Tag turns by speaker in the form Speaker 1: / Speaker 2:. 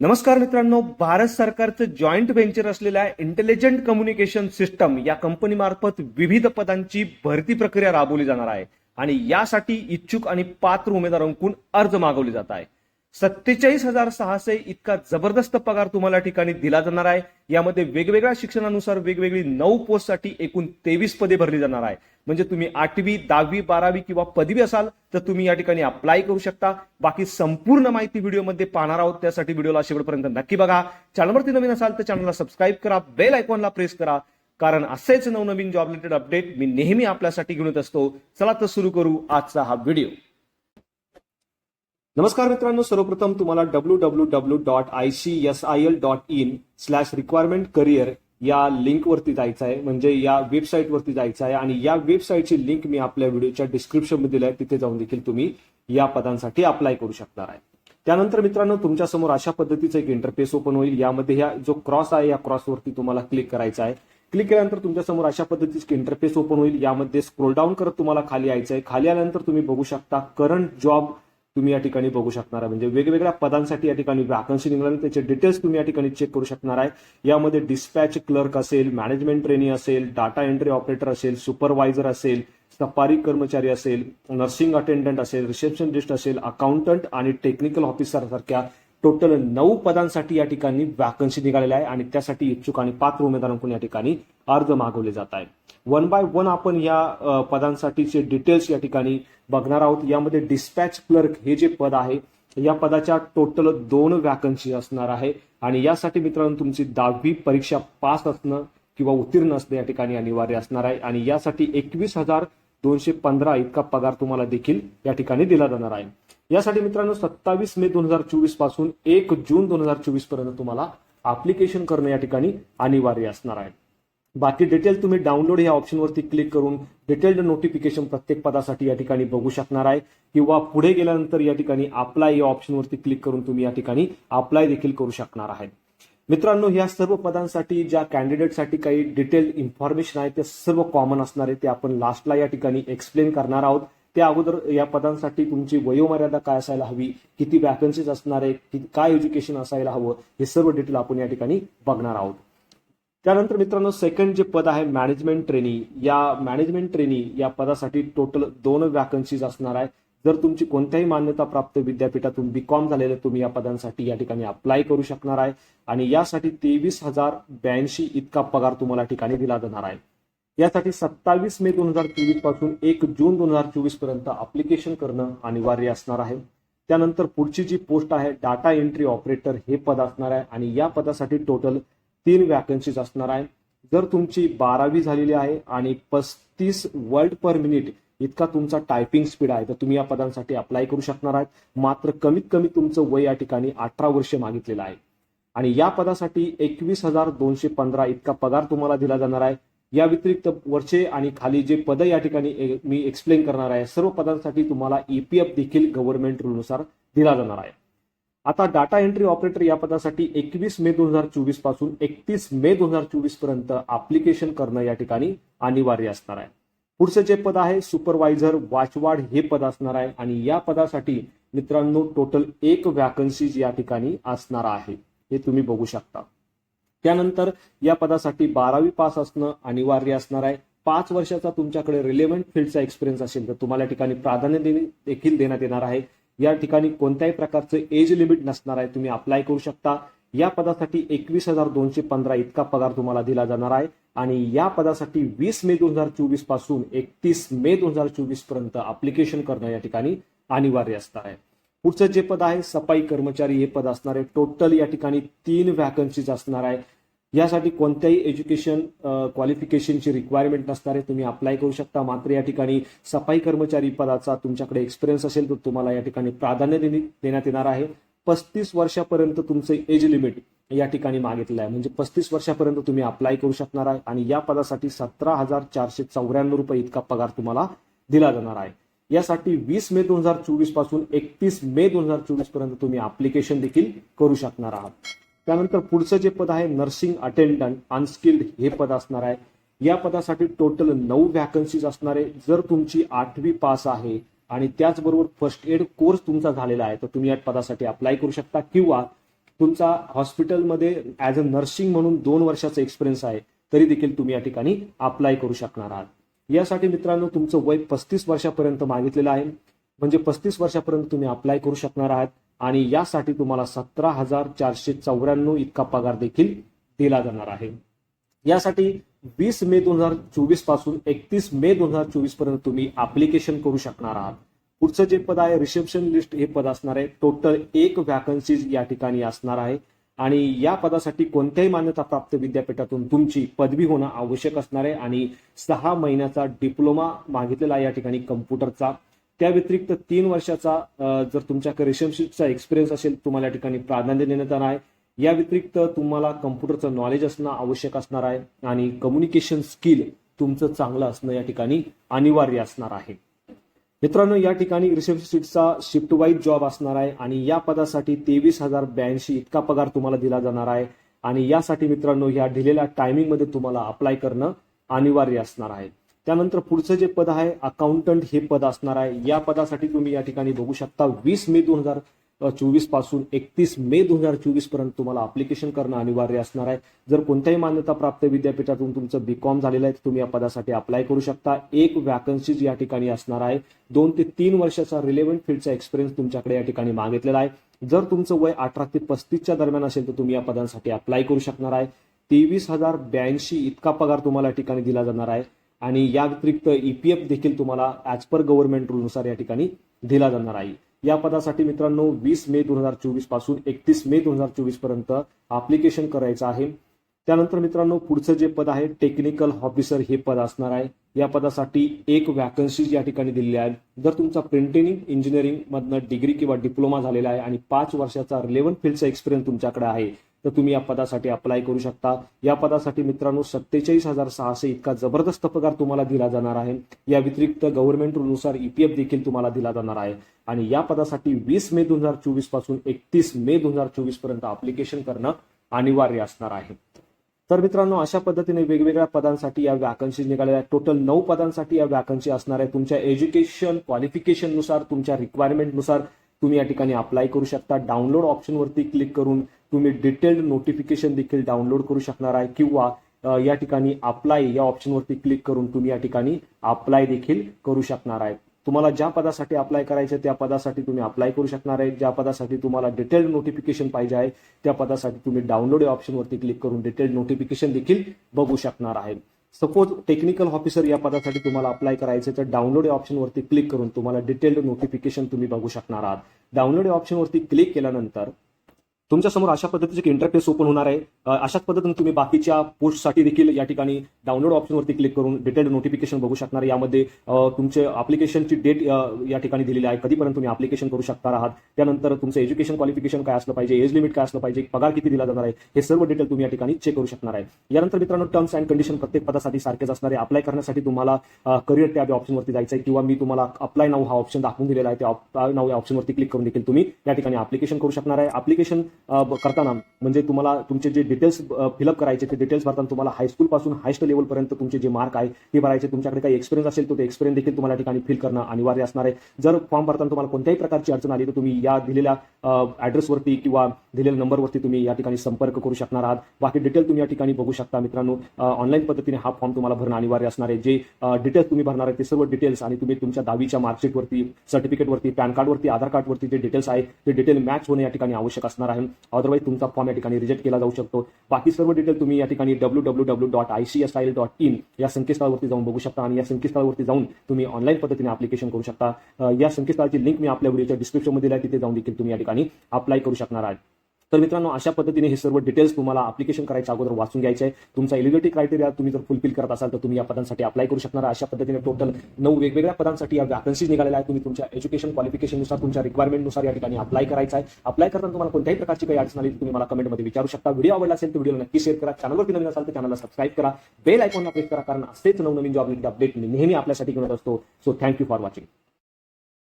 Speaker 1: नमस्कार मित्रांनो भारत सरकारचं जॉईंट व्हेंचर असलेल्या इंटेलिजंट कम्युनिकेशन सिस्टम या कंपनीमार्फत विविध पदांची भरती प्रक्रिया राबवली जाणार आहे. आणि यासाठी इच्छुक आणि पात्र उमेदवारांकडून अर्ज मागवले जात आहे सत्तेचाळीस हजार सहाशे इतका जबरदस्त पगार तुम्हाला या ठिकाणी दिला जाणार आहे. यामध्ये वेगवेगळ्या शिक्षणानुसार वेगवेगळी नऊ पोस्टसाठी एकूण तेवीस पदे भरली जाणार आहे. म्हणजे तुम्ही आठवी दहावी बारावी किंवा पदवी असाल तर तुम्ही या ठिकाणी अप्लाय करू शकता. बाकी संपूर्ण माहिती व्हिडिओमध्ये पाहणार आहोत. त्यासाठी व्हिडिओला शेवटपर्यंत नक्की बघा. चॅनलवरती नवीन असाल तर चॅनलला सबस्क्राईब करा. बेल आयकॉनला प्रेस करा. कारण असेच नवनवीन जॉब रिलेटेड अपडेट मी नेहमी आपल्यासाठी घेऊन येत असतो. चला तर सुरू करू आजचा हा व्हिडिओ नमस्कार मित्रांनो सर्वप्रथम तुम्हाला W W W dot I C S I L dot in slash requirement career या लिंकवरती जायचं आहे. म्हणजे या वेबसाईटवरती जायचं आहे आणि या वेबसाईटची लिंक मी आपल्या व्हिडिओच्या डिस्क्रिप्शनमध्ये दिली आहे. तिथे जाऊन देखील तुम्ही या पदांसाठी अप्लाय करू शकणार आहे. त्यानंतर मित्रांनो तुमच्यासमोर अशा पद्धतीचं एक इंटरफेस ओपन होईल. यामध्ये ह्या जो क्रॉस आहे या क्रॉसवरती तुम्हाला क्लिक करायचा आहे. क्लिक केल्यानंतर तुमच्यासमोर अशा पद्धतीचे इंटरफेस ओपन होईल. यामध्ये स्क्रोल डाऊन करत तुम्हाला खाली यायचं आहे. खाली आल्यानंतर तुम्ही बघू शकता करंट जॉब तुम्ही या ठिकाणी बघू शकणार आहे. म्हणजे वेगवेगळ्या पदांसाठी या ठिकाणी वॅकन्सी निघाली त्याचे डिटेल्स तुम्ही या ठिकाणी चेक करू शकणार आहे. यामध्ये डिस्पॅच क्लर्क असेल मॅनेजमेंट ट्रेनी असेल डाटा एंट्री ऑपरेटर असेल सुपरवायझर असेल सफारी कर्मचारी असेल नर्सिंग अटेंडंट असेल रिसेप्शनिस्ट असेल अकाउंटंट आणि टेक्निकल ऑफिसर सारख्या टोटल नऊ पदांसाठी या ठिकाणी वॅकन्सी निघालेल्या आहे आणि त्यासाठी इच्छुक आणि पात्र उमेदवारांकडून या ठिकाणी अर्ज मागवले जात आहे वन बाय वन आपण या पदांसाठीचे डिटेल्स या ठिकाणी बघणार आहोत. यामध्ये डिस्पॅच क्लर्क हे जे पद आहे या पदाच्या टोटल दोन वॅकन्सी असणार आहे. आणि यासाठी मित्रांनो तुमची दहावी परीक्षा पास असणं किंवा उत्तीर्ण असणं या ठिकाणी अनिवार्य असणार आहे. आणि यासाठी एकवीस हजार दोनशे पंधरा इतका पगार तुम्हाला देखील या ठिकाणी दिला जाणार आहे. यासाठी मित्रांनो सत्तावीस मे दोन हजार चोवीसपासून एक जून दोन हजार चोवीसपर्यंत तुम्हाला अप्लिकेशन करणं या ठिकाणी अनिवार्य असणार आहे. बाकी डिटेल तुम्ही डाउनलोड या ऑप्शनवरती क्लिक करून डिटेल्ड नोटिफिकेशन प्रत्येक पदासाठी या ठिकाणी बघू शकणार आहे. किंवा पुढे गेल्यानंतर या ठिकाणी अप्लाय या ऑप्शनवरती क्लिक करून तुम्ही या ठिकाणी अप्लाय देखील करू शकणार आहे. मित्रांनो या सर्व पदांसाठी ज्या कॅन्डिडेटसाठी काही डिटेल इन्फॉर्मेशन आहे ते सर्व कॉमन असणार आहे. ते आपण लास्टला या ठिकाणी एक्सप्लेन करणार आहोत. त्या अगोदर या पदांसाठी तुमची वयोमर्यादा काय असायला हवी किती वॅकन्सीज असणार आहे किती काय एज्युकेशन असायला हवं हे सर्व डिटेल आपण या ठिकाणी बघणार आहोत. त्यानंतर मित्रांनो सेकंड जे पद आहे मॅनेजमेंट ट्रेनी या मॅनेजमेंट ट्रेनी या पदासाठी टोटल दोन वॅकन्सीज असणार आहे जर तुमची कोणत्याही मान्यता प्राप्त विद्यापीठातून बीकॉम झालेलं तुम्ही या पदांसाठी या ठिकाणी अप्लाय करू शकणार आहे. आणि यासाठी तेवीस हजार ब्याऐंशी इतका पगार तुम्हाला ठिकाणी दिला जाणार आहे. यासाठी सत्तावीस मे दोन हजार चोवीसपासून एक जून दोन हजार चोवीसपर्यंत अप्लिकेशन करणं अनिवार्य असणार आहे. त्यानंतर पुढची जी पोस्ट आहे डाटा एंट्री ऑपरेटर हे पद असणार आहे आणि या पदासाठी टोटल तीन वॅकन्सीज असणार आहे. जर तुमची बारावी झालेली आहे आणि पस्तीस वर्ड पर मिनिट इतका तुमचा टायपिंग स्पीड आहे तर तुम्ही या पदांसाठी अप्लाय करू शकणार आहात. मात्र कमीत कमी तुमचं वय या ठिकाणी अठरा वर्ष मागितलेलं आहे. आणि या पदासाठी एकवीस हजार दोनशे पंधरा इतका पगार तुम्हाला दिला जाणार आहे. या व्यतिरिक्त वरचे आणि खाली जे पद या ठिकाणी मी एक्सप्लेन करणार आहे. सर्व पदांसाठी तुम्हाला ईपीएफ देखील गव्हर्नमेंट रूलनुसार दिला जाणार आहे. आता डाटा एंट्री ऑपरेटर या पदासाठी एकवीस मे दोन हजार चोवीसपासून एकतीस मे दोन हजार चोवीसपर्यंत अप्लिकेशन करणं या ठिकाणी अनिवार्य असणार आहे. पुढचं जे पद आहे सुपरवायझर वाचवाड हे पद असणार आहे. आणि या पदासाठी मित्रांनो टोटल एक वॅकन्सीज या ठिकाणी असणार आहे. हे तुम्ही बघू शकता. त्यानंतर या पदासाठी बारावी पास असणं अनिवार्य असणार आहे. पाच वर्षाचा तुमच्याकडे रिलेव्हंट फील्डचा एक्सपिरियन्स असेल तर तुम्हाला या ठिकाणी प्राधान्य देणे- देखील देण्यात येणार आहे. या ठिकाणी कोणत्याही प्रकारचं एज लिमिट नसणार आहे. तुम्ही अप्लाय करू शकता. या पदासाठी एकवीस हजार दोनशे पंधरा इतका पगार तुम्हाला दिला जाणार आहे. आणि या पदासाठी वीस मे दोन हजार चोवीसपासून एकतीस मे दोन हजार चोवीसपर्यंत अप्लिकेशन करणं या ठिकाणी अनिवार्य असणार आहे. पुढचं जे पद आहे सफाई कर्मचारी हे पद असणार आहे. टोटल या ठिकाणी तीन वॅकन्सीज असणार आहे. यासाठी कोणत्याही एज्युकेशन क्वालिफिकेशनची रिक्वायरमेंट नसणार आहे. तुम्ही अप्लाय करू शकता. मात्र या ठिकाणी सफाई कर्मचारी पदाचा तुमच्याकडे एक्सपिरियन्स असेल तर तुम्हाला या ठिकाणी प्राधान्य देणे- देण्यात येणार आहे. पस्तीस वर्षापर्यंत तुमचं एज लिमिट या ठिकाणी मागितलं आहे. म्हणजे पस्तीस वर्षापर्यंत तुम्ही अप्लाय करू शकणार आहे. आणि या पदासाठी सतरा हजार चारशे चौऱ्याण्णव रुपये इतका पगार तुम्हाला दिला जाणार आहे. यासाठी वीस मे दोन हजार चोवीसपासून एकतीस मे दोन हजार चोवीसपर्यंत तुम्ही अप्लिकेशन देखील करू शकणार आहात. त्यानंतर पुढचं जे पद आहे नर्सिंग अटेंडंट अनस्किल्ड हे पद असणार आहे. या पदासाठी टोटल नऊ व्हॅकन्सीज असणार आहे. जर तुमची आठवी पास आहे आणि त्याचबरोबर फर्स्ट एड कोर्स तुमचा झालेला आहे तर तुम्ही या पदासाठी अप्लाय करू शकता. किंवा तुमचा हॉस्पिटलमध्ये ऍज अ नर्सिंग म्हणून दोन वर्षाचा एक्सपिरियन्स आहे तरी देखील तुम्ही या ठिकाणी अप्लाय करू शकणार आहात. यासाठी मित्रांनो तुमचं वय पस्तीस वर्षापर्यंत मागितलेलं आहे. म्हणजे पस्तीस वर्षापर्यंत तुम्ही अप्लाय करू शकणार आहात. आणि यासाठी तुम्हाला सतरा हजार चारशे चौऱ्याण्णव इतका पगार देखील दिला जाणार आहे. यासाठी वीस मे दोन हजार चोवीसपासून एकतीस मे दोन हजार चोवीसपर्यंत तुम्ही अप्लिकेशन करू शकणार आहात. पुढचं जे पद आहे रिसेप्शन लिस्ट हे पद असणार आहे. टोटल एक व्हॅकन्सीज या ठिकाणी असणार आहे. आणि या पदासाठी कोणत्याही मान्यता प्राप्त विद्यापीठातून तुमची पदवी होणं आवश्यक असणार आहे. आणि सहा महिन्याचा डिप्लोमा मागितलेला या ठिकाणी कम्प्युटरचा. त्या व्यतिरिक्त तीन वर्षाचा जर तुमच्याकडे रिलेशनशिपचा एक्सपिरियन्स असेल तुम्हाला या ठिकाणी प्राधान्य देण्यात येणार आहे. या व्यतिरिक्त तुम्हाला कम्प्युटरचं नॉलेज असणं आवश्यक असणार आहे. आणि कम्युनिकेशन स्किल तुमचं चांगलं असणं या ठिकाणी अनिवार्य असणार आहे. मित्रांनो या ठिकाणी रिसेप्शनिस्टचा शिफ्ट वाईज जॉब असणार आहे आणि या पदासाठी तेवीस हजार ब्याऐंशी इतका पगार तुम्हाला दिला जाणार आहे. आणि यासाठी मित्रांनो या दिलेल्या टायमिंगमध्ये तुम्हाला अप्लाय करणं अनिवार्य असणार आहे. त्यानंतर पुढचं जे पद आहे अकाउंटंट हे पद असणार आहे. या पदासाठी तुम्ही या ठिकाणी बघू शकता वीस मे दोन हजार चोवीसपासून एकतीस मे दोन हजार चोवीसपर्यंत तुम्हाला अप्लिकेशन करणं अनिवार्य असणार आहे. जर कोणत्याही मान्यता प्राप्त विद्यापीठातून तुमचं बीकॉम झालेलं आहे तुम्ही या पदासाठी अप्लाय करू शकता. एक वॅकन्सीज या ठिकाणी असणार आहे. दोन ते तीन वर्षाचा रिलेव्हंट फील्डचा एक्सपिरियन्स तुमच्याकडे या ठिकाणी मागितलेला आहे. जर तुमचं वय अठरा ते पस्तीसच्या दरम्यान असेल तर तुम्ही या पदांसाठी अप्लाय करू शकणार आहे. तेवीस हजार ब्याऐंशी इतका पगार तुम्हाला या ठिकाणी दिला जाणार आहे. आणि या व्यतिरिक्त ईपीएफ देखील तुम्हाला ऍज पर गव्हर्नमेंट रूलनुसार या ठिकाणी दिला जाणार आहे. या पदासाठी मित्रांनो वीस मे दोन हजार चोवीसपासून एकतीस मे दोन हजार चोवीसपर्यंत अप्लिकेशन करायचं आहे. त्यानंतर मित्रांनो पुढचं जे पद आहे टेक्निकल ऑफिसर हे पद असणार आहे. या पदासाठी एक वॅकन्सीज या ठिकाणी दिलेली आहे. जर तुमचा प्रिंटिंग इंजिनिअरिंग मधनं डिग्री किंवा डिप्लोमा झालेला आहे आणि पाच वर्षाचा रिलेव्हन फील्डचा एक्सपिरियन्स तुमच्याकडे आहे तर तुम्ही या पदासाठी अप्लाय करू शकता. या पदासाठी मित्रांनो सत्तेचाळीस हजार सहाशे इतका जबरदस्त पगार तुम्हाला दिला जाणार आहे. या व्यतिरिक्त गव्हर्नमेंट रूलनुसार ईपीएफ देखील तुम्हाला दिला जाणार आहे. आणि या पदासाठी वीस मे दोन हजार चोवीसपासून एकतीस मे दोन हजार चोवीसपर्यंत अप्लिकेशन करणं अनिवार्य असणार आहे. तर मित्रांनो अशा पद्धतीने वेगवेगळ्या पदांसाठी या वॅकन्सी निघालेल्या आहेत. टोटल नऊ पदांसाठी या वॅकन्सी असणार आहे. तुमच्या एज्युकेशन क्वालिफिकेशननुसार तुमच्या रिक्वायरमेंटनुसार तुम्ही या ठिकाणी अप्लाय करू शकता. डाउनलोड ऑप्शनवरती क्लिक करून तुम्ही डिटेल्ड नोटिफिकेशन देखील डाउनलोड करू शकणार आहे किंवा या ठिकाणी अप्लाय या ऑप्शनवरती क्लिक करून तुम्ही या ठिकाणी अप्लाय देखील करू शकणार आहे. तुम्हाला ज्या पदासाठी अप्लाय करायचे त्या पदासाठी तुम्ही अप्लाय करू शकणार आहे. ज्या पदासाठी तुम्हाला डिटेल्ड नोटिफिकेशन पाहिजे आहे त्या पदासाठी तुम्ही डाउनलोड या ऑप्शनवरती क्लिक करून डिटेल्ड नोटिफिकेशन देखील बघू शकणार आहे. सपोज टेक्निकल ऑफिसर या पदासाठी तुम्हाला अप्लाय करायचे तर डाउनलोड या ऑप्शनवरती क्लिक करून तुम्हाला डिटेल्ड नोटिफिकेशन तुम्ही बघू शकणार आहात. डाउनलोड या ऑप्शनवरती क्लिक केल्यानंतर तुमच्यासमोर अशा पद्धतीचे एक इंटरफेस ओपन होणार आहे. अशाच पद्धतीने तुम्ही बाकीच्या पोस्टसाठी देखील या ठिकाणी डाउनलोड ऑप्शनवरती क्लिक करून डिटेल्ड नोटिफिकेशन बघू शकणार यामध्ये तुमचे अप्लिकेशनची डेट या ठिकाणी दिलेली आहे. कधीपर्यंत तुम्ही अप्लिकेशन करू शकणार आहात. त्यानंतर तुमचं एज्युकेशन क्वालिफिकेशन काय असलं पाहिजे एज लिमिट काय असलं पाहिजे पगार किती दिला जाणार आहे हे सर्व डिटेल तुम्ही या ठिकाणी चेक करू शकणार आहे. यानंतर मित्रांनो टर्म्स अँड कंडिशन प्रत्येक पदासाठी सारखेच असणार आहे. अप्लाय करण्यासाठी तुम्हाला करिअर टॅब ऑप्शनवरती जायचं आहे किंवा मी तुम्हाला अप्लाय नाव हा ऑप्शन दाखवून दिलेला आहे. त्या नाव या ऑप्शनवरती क्लिक करून देखील तुम्ही या ठिकाणी अप्लिकेशन करू शकणार आहे. अप्लिकेशन करताना म्हणजे तुम्हाला तुमचे जे डिटेल्स फिलअप करायचे ते डिटेल्स भरताना तुम्हाला हायस्कूल पासून हायस्ट लेवल पर्यंत तुमचे जे मार्क आहे ते भरायचे. तुमच्याकडे काही एक्सपिरियन्स असेल तर ते एक्सपिरियन्स देखील तुम्हाला ठिकाणी फिल करणं अनिवार्य असणार आहे. जर फॉर्म भरताना तुम्हाला कोणत्याही प्रकारची अडचण आली तर तुम्ही या दिलेल्या ऍड्रेसवरती किंवा दिलेल्या नंबरवरती तुम्ही या ठिकाणी संपर्क करू शकणार आहात. बाकी डिटेल तुम्ही या ठिकाणी बघू शकता मित्रांनो. ऑनलाईन पद्धतीने हा फॉर्म तुम्हाला भरणं अनिवार्य असणार आहे. जे डिटेल्स तुम्ही भरणार आहे ते सर्व डिटेल्स आणि तुम्ही तुमच्या दहावीच्या मार्कशीटवरती सर्टिफिकेटवरती पॅन कार्डवरती आधार कार्डवरती जे डिटेल्स आहे ते डिटेल मॅच होणे या ठिकाणी आवश्यक असणार आहे. अदरवाईज तुमचा फॉर्म या ठिकाणी रिजेक्ट केला जाऊ शकतो. बाकी सर्व डिटेल तुम्ही या ठिकाणी W W W dot I C S I L dot in या संकेतस्थळावरती जाऊन बघू शकता आणि या संकेतस्थळावरती जाऊन तुम्ही ऑनलाईन पद्धतीने अप्लिकेशन करू शकता. या संकेतस्थळाची लिंक मी आपल्या व्हिडिओच्या डिस्क्रिप्शनमध्ये दिली आहे. तिथे जाऊन देखील तुम्ही या ठिकाणी अप्लाय करू शकणार आहात. तर मित्रांनो अशा पद्धतीने हे सर्व डिटेल्स तुम्हाला अप्लिकेशन करायच्या अगोदर वाचून घ्यायचे आहे. तुमचा एलिजिबिलिटी क्रायटेरिया तुम्ही जर फुलफिल करत असाल तर तुम्ही या पदांसाठी अप्लाय करू शकणार अशा पद्धतीने टोटल नऊ वेगवेगळ्या पदांसाठी या वॅकन्सीज निघालेल्या आहेत. तुम्ही तुमच्या एज्युकेशन क्वालिफिकेशननुसार तुमच्या रिक्वायरमेंटनुसार या ठिकाणी अप्लाय करायचा आहे. अप्लाय करताना तुम्हाला कोणत्याही प्रकारची काही अडचण आली तुम्ही मला कमेंटमध्ये विचारू शकता. व्हिडिओ आवडला असेल तर व्हिडिओ नक्की शेअर करा. चॅनलवरती नवीन असाल तर चॅनलला सबस्क्राईब करा. बेल आयकॉनला क्लिक करा कारण असेच नवनवीन जॉब अपडेट नेहमी आपल्यासाठी घेऊन असतो. So thank you for watching